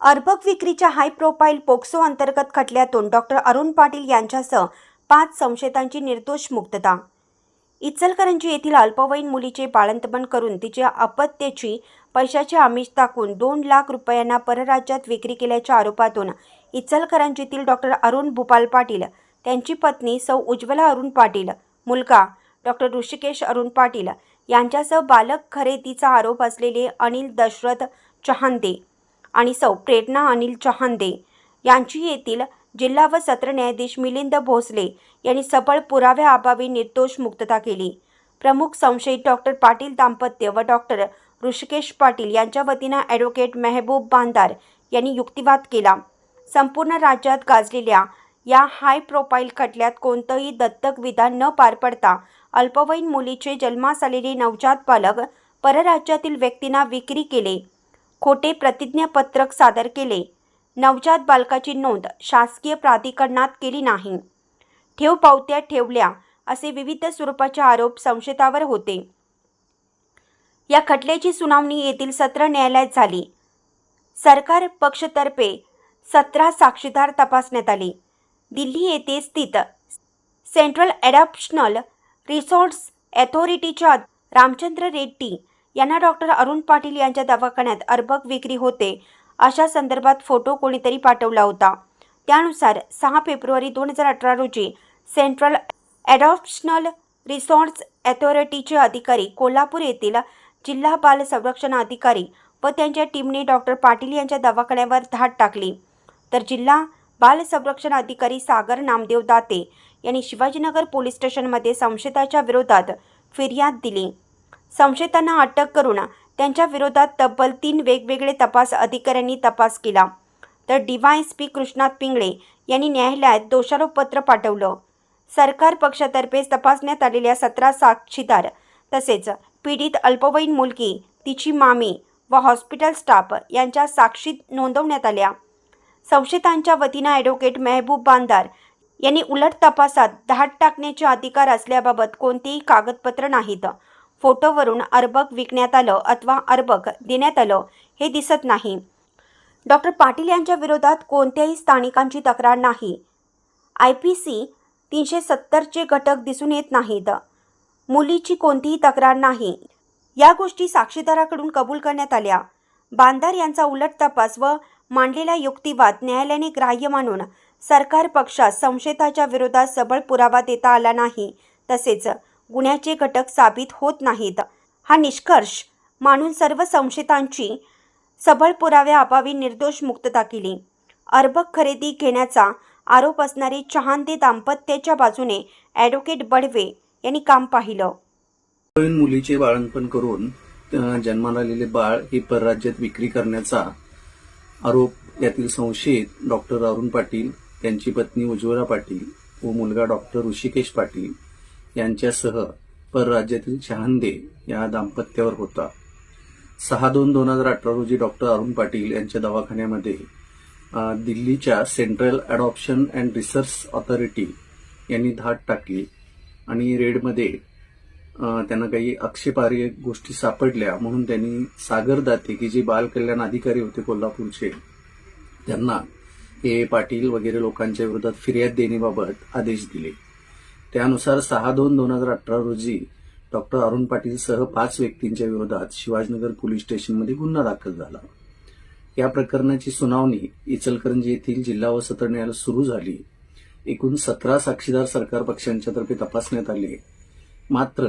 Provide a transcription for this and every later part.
अर्भक विक्रीच्या high profile POCSO अंतर्गत खटल्यातून डॉक्टर अरुण पाटील यांच्यासह पाच संशयितांची निर्दोष मुक्तता. इचलकरंजी येथील अल्पवयीन मुलीचे बाळंतपण करून तिच्या अपत्याची पैशाचे आमिष टाकून दोन लाख रुपयांना परराज्यात विक्री केल्याच्या आरोपातून इचलकरंजीतील डॉक्टर अरुण भूपाल पाटील त्यांची पत्नी सौ उज्ज्वला अरुण पाटील मुलगा डॉक्टर ऋषिकेश अरुण पाटील यांच्यासह बालक खरेदीचा आरोप असलेले अनिल दशरथ चहांदे आणि सौ प्रेरणा अनिल चहांदे यांची येथील जिल्हा व सत्र न्यायाधीश मिलिंद भोसले यांनी सबळ पुराव्याअभावी निर्दोष मुक्तता केली. प्रमुख संशयित डॉक्टर पाटील दाम्पत्य व डॉक्टर ऋषिकेश पाटील यांच्या वतीनं ॲडव्होकेट मेहबूब बांदार यांनी युक्तिवाद केला. संपूर्ण राज्यात गाजलेल्या या हाय प्रोफाईल खटल्यात कोणतंही दत्तक विधान न पार पडता अल्पवयीन मुलीचे जन्मास आलेले नवजात पालक परराज्यातील व्यक्तींना विक्री केले. खोटे प्रतिज्ञापत्रक सादर केले. नवजात बालकाची नोंद शासकीय प्राधिकरणात केली नाही. ठेव पावत्या ठेवल्या असे विविध स्वरूपाचे आरोप संशयतावर होते. या खटल्याची सुनावणी येथील सत्र न्यायालयात झाली. सरकार पक्षतर्फे सतरा साक्षीदार तपासण्यात आले. दिल्ली येथे स्थित सेंट्रल ॲडॉप्शनल रिसोर्ट्स अथॉरिटीच्या रामचंद्र रेड्डी यांना डॉक्टर अरुण पाटील यांच्या दवाखान्यात अर्भक विक्री होते. अशा संदर्भात फोटो कोणीतरी पाठवला होता. त्यानुसार सहा फेब्रुवारी दोन हजार अठरा रोजी सेंट्रल ॲडॉप्शनल रिसॉर्ट्स अथॉरिटीचे अधिकारी कोल्हापूर येथील जिल्हा बाल संरक्षण अधिकारी व त्यांच्या टीमने डॉक्टर पाटील यांच्या दवाखान्यावर धाड टाकली. तर जिल्हा बाल संरक्षण अधिकारी सागर नामदेव दाते यांनी शिवाजीनगर पोलीस स्टेशनमध्ये संशयिताच्या विरोधात फिर्याद दिली. संशयितांना अटक करून त्यांच्या विरोधात तब्बल तीन वेगवेगळे तपास अधिकाऱ्यांनी तपास केला. तर डीवायएसपी कृष्णात पिंगळे यांनी न्यायालयात दोषारोपपत्र पाठवलं. सरकार पक्षातर्फे तपासण्यात आलेल्या सतरा साक्षीदार तसेच पीडित अल्पवयीन मुलगी तिची मामी व हॉस्पिटल स्टाफ यांच्या साक्षी नोंदवण्यात आल्या. संशयितांच्या वतीनं ॲडव्होकेट मेहबूब बांदार यांनी उलट तपासात धाड टाकण्याचे अधिकार असल्याबाबत कोणतेही कागदपत्र नाहीत. फोटोवरून अर्बक विकण्यात आलं अथवा अर्बक देण्यात आलं हे दिसत नाही. डॉक्टर पाटील यांच्या विरोधात कोणत्याही स्थानिकांची तक्रार नाही. आय पी सी तीनशे सत्तरचे घटक दिसून येत नाहीत. मुलीची कोणतीही तक्रार नाही. या गोष्टी साक्षीदाराकडून कबूल करण्यात आल्या. बांदार यांचा उलट तपास व मांडलेला युक्तिवाद न्यायालयाने ग्राह्य मानून सरकार पक्षात संशयताच्या विरोधात सबळ पुरावा देता आला नाही. तसेच गुन्ह्याचे घटक साबित होत नाहीत. हा निष्कर्ष मानून सर्व संशयितांची सबळ पुराव्याअभावी निर्दोष मुक्तता केली. अर्भक खरेदी घेण्याचा आरोप असणारे चहांदे दाम्पत्याच्या बाजूने ॲडव्होकेट बडवे यांनी काम पाहिलं. मुलीचे बाळणपण करून अ, जन्माला आलेले बाळ हे परराज्यात विक्री करण्याचा आरोप यातील संशयित डॉक्टर अरुण पाटील त्यांची पत्नी उज्ज्वला पाटील व मुलगा डॉक्टर ऋषिकेश पाटील यांच्यासह परराज्यातील शहांदे या दाम्पत्यावर होता. सहा दोन दोन हजार अठरा रोजी डॉक्टर अरुण पाटील यांच्या दवाखान्यामध्ये दिल्लीच्या central adoption and research authority यांनी धाड टाकली आणि रेडमध्ये त्यांना काही आक्षेपार्ह गोष्टी सापडल्या म्हणून त्यांनी सागर दाते की जे बाल कल्याण अधिकारी होते कोल्हापूरचे त्यांना हे पाटील वगैरे लोकांच्या विरोधात फिर्याद देण्याबाबत आदेश दिले. त्यानुसार सहा दोन दोन हजार अठरा रोजी डॉक्टर अरुण पाटीलसह पाच व्यक्तींच्या विरोधात शिवाजीनगर पोलीस स्टेशनमध्ये गुन्हा दाखल झाला. या प्रकरणाची सुनावणी इचलकरंजी येथील जिल्हा व सत्र न्यायालय सुरू झाली. एकूण सतरा साक्षीदार सरकार पक्षांच्या तर्फे तपासण्यात आले. मात्र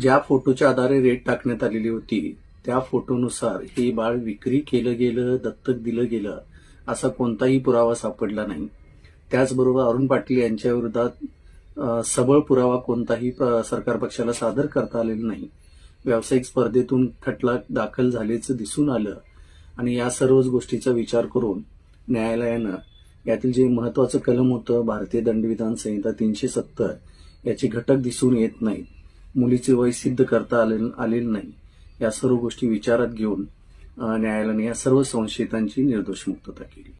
ज्या फोटोच्या आधारे रेट टाकण्यात आलेली होती त्या फोटोनुसार हे बाळ विक्री केलं गेलं दत्तक दिलं गेलं असा कोणताही पुरावा सापडला नाही. त्याचबरोबर अरुण पाटील यांच्या विरोधात सबळ पुरावा कोणताही प- सरकार पक्षाला सादर करता आलेला नाही. व्यावसायिक स्पर्धेतून खटला दाखल झाल्याचं दिसून आलं. आणि या सर्वच गोष्टीचा विचार करून न्यायालयानं यातील जे महत्वाचं कलम होतं भारतीय दंडविधान संहिता तीनशे सत्तर याचे घटक दिसून येत नाहीत. मुलीचे वय सिद्ध करता आले आलेलं नाही. या सर्व गोष्टी विचारात घेऊन न्यायालयाने या सर्व संशयितांची निर्दोष मुक्तता केली.